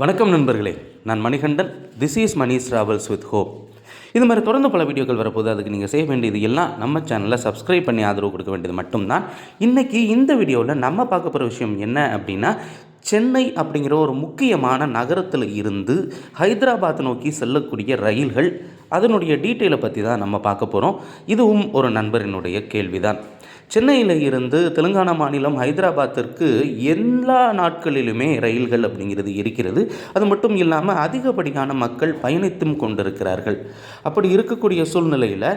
வணக்கம் நண்பர்களே. நான் Manikandan. This is Mani's travels with hope இது மாதிரி தொடர்ந்து பல வீடியோக்கள் வரப்போது அதுக்கு நீங்கள் செய்ய வேண்டியது எல்லாம் நம்ம சேனலை சப்ஸ்கிரைப் பண்ணி ஆதரவு கொடுக்க வேண்டியது மட்டும்தான். இன்றைக்கி இந்த வீடியோவில் நம்ம பார்க்க போகிற விஷயம் என்ன அப்படின்னா சென்னை அப்படிங்கிற ஒரு முக்கியமான நகரத்தில் இருந்து ஹைதராபாத் நோக்கி செல்லக்கூடிய ரயில்கள். அதனுடைய டீட்டெயிலை பற்றி தான் நம்ம பார்க்க போகிறோம் இதுவும் ஒரு நண்பரினுடைய கேள்விதான். சென்னையில் இருந்து தெலுங்கானா மாநிலம் ஹைதராபாத்திற்கு எல்லா நாட்களிலுமே ரயில்கள் அப்படிங்கிறது இருக்கிறது. அது மட்டும் இல்லாமல் அதிகப்படியான மக்கள் பயணித்தும் கொண்டிருக்கிறார்கள். அப்படி இருக்கக்கூடிய சூழ்நிலையில்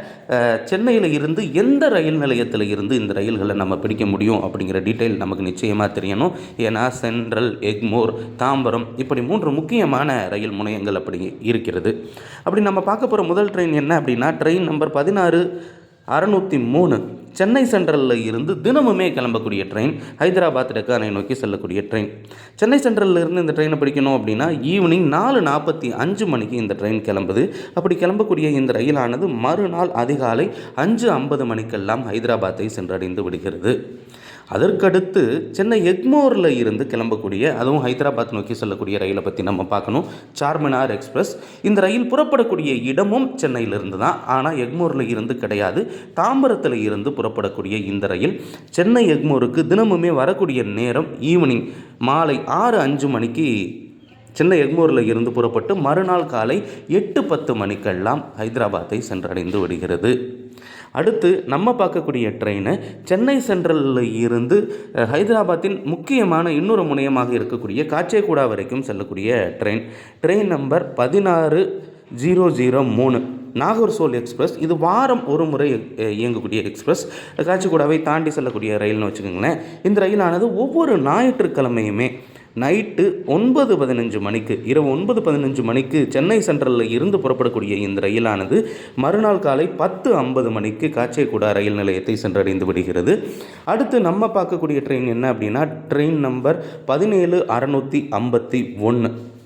சென்னையில் இருந்து எந்த ரயில் நிலையத்தில் இருந்து இந்த ரயில்களை நம்ம பிடிக்க முடியும் அப்படிங்கிற டீட்டெயில் நமக்கு நிச்சயமாக தெரியணும். ஏன்னா சென்ட்ரல் எக்மோர் தாம்பரம் இப்படி மூன்று முக்கியமான ரயில் முனையங்கள் அப்படி இருக்கிறது. அப்படி நம்ம பார்க்க போகிற முதல் ட்ரெயின் என்ன அப்படின்னா ட்ரெயின் நம்பர் பதினாறு அறநூற்றி மூணு. சென்னை சென்ட்ரலில் இருந்து தினமுமே கிளம்பக்கூடிய ட்ரெயின் ஹைதராபாத் டெக்கானை நோக்கி செல்லக்கூடிய ட்ரெயின். சென்னை சென்ட்ரலில் இருந்து இந்த ட்ரெயினை பிடிக்கணும் அப்படின்னா ஈவினிங் நாலு நாற்பத்தி அஞ்சு மணிக்கு இந்த ட்ரெயின் கிளம்புது. அப்படி கிளம்பக்கூடிய இந்த ரயிலானது மறுநாள் அதிகாலை அஞ்சு ஐம்பது மணிக்கெல்லாம் ஹைதராபாத்தை சென்றடைந்து விடுகிறது. அதற்கடுத்து சென்னை எக்மோரில் இருந்து கிளம்பக்கூடிய அதுவும் ஹைதராபாத் நோக்கி செல்லக்கூடிய ரயிலை பற்றி நம்ம பார்க்கணும். சார்மினார் எக்ஸ்பிரஸ். இந்த ரயில் புறப்படக்கூடிய இடமும் சென்னையிலிருந்து தான். ஆனால் எக்மோரில் இருந்து கிடையாது. தாம்பரத்தில் இருந்து புறப்படக்கூடிய இந்த ரயில். சென்னை எக்மோருக்கு தினமுமே வரக்கூடிய நேரம் ஈவினிங் மாலை ஆறு அஞ்சு மணிக்கு சென்னை எக்மோரில் இருந்து புறப்பட்டு மறுநாள் காலை எட்டு பத்து மணிக்கெல்லாம் ஹைதராபாத்தை சென்றடைந்து விடுகிறது. அடுத்து நம்ம பார்க்கக்கூடிய ட்ரெயினை சென்னை சென்ட்ரலில் இருந்து ஹைதராபாத்தின் முக்கியமான இன்னொரு முனையமாக இருக்கக்கூடிய காச்சேகுடா வரைக்கும் செல்லக்கூடிய ட்ரெயின். ட்ரெயின் நம்பர் பதினாறு ஜீரோ ஜீரோ மூணு. நாகூர் சோல் எக்ஸ்பிரஸ். இது வாரம் ஒரு முறை இயங்கக்கூடிய எக்ஸ்பிரஸ். காச்சிக்கூடாவை தாண்டி செல்லக்கூடிய ரயில்னு வச்சுக்கோங்களேன். இந்த ரயிலானது ஒவ்வொரு ஞாயிற்றுக்கிழமையுமே நைட்டு ஒன்பது பதினஞ்சு மணிக்கு இரவு ஒன்பது பதினஞ்சு மணிக்கு சென்னை சென்ட்ரலில் இருந்து புறப்படக்கூடிய இந்த ரயிலானது மறுநாள் காலை பத்து ஐம்பது மணிக்கு காச்சேகுடா ரயில் நிலையத்தை சென்றடைந்து விடுகிறது. அடுத்து நம்ம பார்க்கக்கூடிய ட்ரெயின் என்ன அப்படின்னா ட்ரெயின் நம்பர் பதினேழு அறநூற்றி ஐம்பத்தி ஒன்று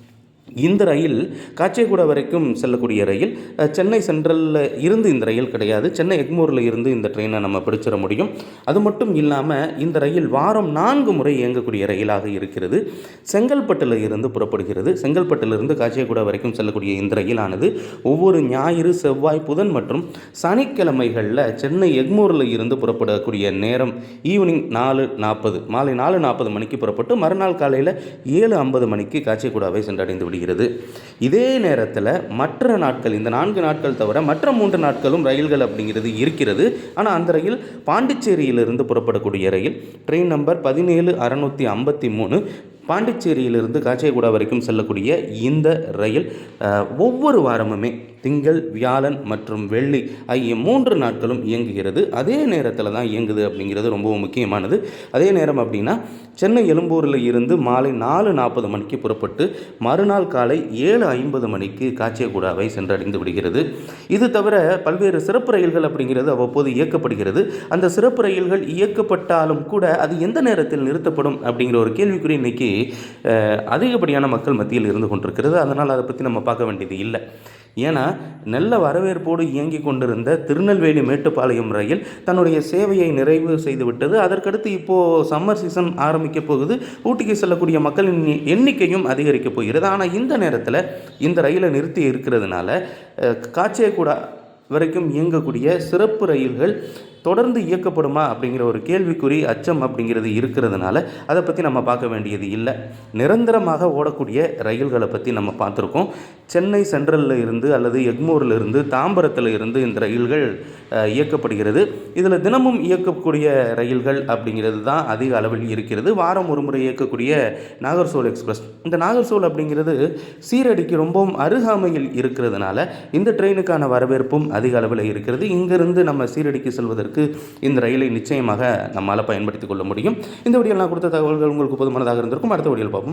இந்த ரயில் காச்சேகுடா வரைக்கும் செல்லக்கூடிய ரயில் சென்னை சென்ட்ரலில் இருந்து இந்த ரயில் கிடையாது. சென்னை எக்மூரில் இருந்து இந்த ட்ரெயினை நம்ம பிடிச்சிட முடியும். அது மட்டும் இல்லாமல் இந்த ரயில் வாரம் நான்கு முறை இயங்கக்கூடிய ரயிலாக இருக்கிறது. செங்கல்பட்டில் இருந்து புறப்படுகிறது. செங்கல்பட்டிலிருந்து காச்சேகுடா வரைக்கும் செல்லக்கூடிய இந்த ரயிலானது ஒவ்வொரு ஞாயிறு செவ்வாய் புதன் மற்றும் சனிக்கிழமைகளில் சென்னை எக்மூரில் இருந்து புறப்படக்கூடிய நேரம் ஈவினிங் நாலு நாற்பது மாலை நாலு நாற்பது மணிக்கு புறப்பட்டு மறுநாள் காலையில் ஏழு ஐம்பது மணிக்கு காச்சேகுடாவை சென்றடைந்து விடுகிறது. வருகிறது. இதே நேரத்தில் மற்ற நாட்கள் இந்த நான்கு நாட்கள் தவிர மற்ற மூன்று நாட்களும் ரயில்கள் அப்படிங்கிறது இருக்கிறது. ஆனால் அந்த ரயில் பாண்டிச்சேரியிலிருந்து புறப்படக்கூடிய ரயில் ட்ரெயின் நம்பர் பதினேழு அறநூற்றி ஐம்பத்தி மூணு பாண்டிச்சேரியிலிருந்து காச்சேகுடா வரைக்கும் செல்லக்கூடிய இந்த ரயில் ஒவ்வொரு வாரமுமே திங்கள் வியாழன் மற்றும் வெள்ளி ஆகிய மூன்று நாட்களும் இயங்குகிறது. அதே நேரத்தில் தான் இயங்குது அப்படிங்கிறது ரொம்பவும் முக்கியமானது. அதே நேரம் அப்படின்னா சென்னை எழும்பூரில் இருந்து மாலை நாலு நாற்பது மணிக்கு புறப்பட்டு மறுநாள் காலை ஏழு ஐம்பது மணிக்கு காச்சியகுடாவை சென்றடைந்து விடுகிறது. இது தவிர பல்வேறு சிறப்பு ரயில்கள் அப்படிங்கிறது அவ்வப்போது இயக்கப்படுகிறது. அந்த சிறப்பு ரயில்கள் இயக்கப்பட்டாலும் கூட அது எந்த நேரத்தில் நிறுத்தப்படும் அப்படிங்கிற ஒரு கேள்விக்குறி இன்னைக்கு அதிகப்படியான மக்கள் மத்தியில் இருந்து கொண்டிருக்கிறது. அதனால் அதை பற்றி நம்ம பார்க்க வேண்டியது இல்லை. ஏன்னா நல்ல வரவேற்போடு இயங்கி கொண்டிருந்த திருநெல்வேலி மேட்டுப்பாளையம் ரயில் தன்னுடைய சேவையை நிறைவு செய்துவிட்டது அதற்கடுத்து இப்போது சம்மர் சீசன் ஆரம்பிக்க போகுது. ஊட்டிக்கு செல்லக்கூடிய மக்களின் எண்ணிக்கையும் அதிகரிக்க போகிறது. ஆனால் இந்த நேரத்தில் இந்த ரயிலை நிறுத்தி இருக்கிறதுனால காச்சேகுடா வரைக்கும் இயங்கக்கூடிய சிறப்பு ரயில்கள் தொடர்ந்து இயக்கப்படுமா அப்படிங்கிற ஒரு கேள்விக்குறி அச்சம் அப்படிங்கிறது இருக்கிறதுனால அதை பற்றி நம்ம பார்க்க வேண்டியது இல்லை. நிரந்தரமாக ஓடக்கூடிய ரயில்களை பற்றி நம்ம பார்த்துருக்கோம். சென்னை சென்ட்ரலில் இருந்து அல்லது எக்மூரில் இருந்து தாம்பரத்தில் இருந்து இந்த ரயில்கள் இயக்கப்படுகிறது. இதில் தினமும் இயக்கக்கூடிய ரயில்கள் அப்படிங்கிறது தான் அதிக அளவில் இருக்கிறது. வாரம் ஒரு முறை இயக்கக்கூடிய நாகர்சோல் எக்ஸ்பிரஸ். இந்த நாகர்சோல் அப்படிங்கிறது சீரடிக்கு ரொம்பவும் அருகாமையில் இருக்கிறதுனால இந்த ட்ரெயினுக்கான வரவேற்பும் அதிக அதிக அளவில் இருக்கிறது. இங்கிருந்து நம்ம சீரடிக்கு செல்வதற்கு இந்த ரயிலை நிச்சயமாக நம்மால் பயன்படுத்திக் கொள்ள முடியும். இந்த வீடியோ நான் கொடுத்த தகவல்கள் உங்களுக்கு போதுமானதாக இருந்திருக்கும். அடுத்த வீடியோவில் பார்ப்போம்.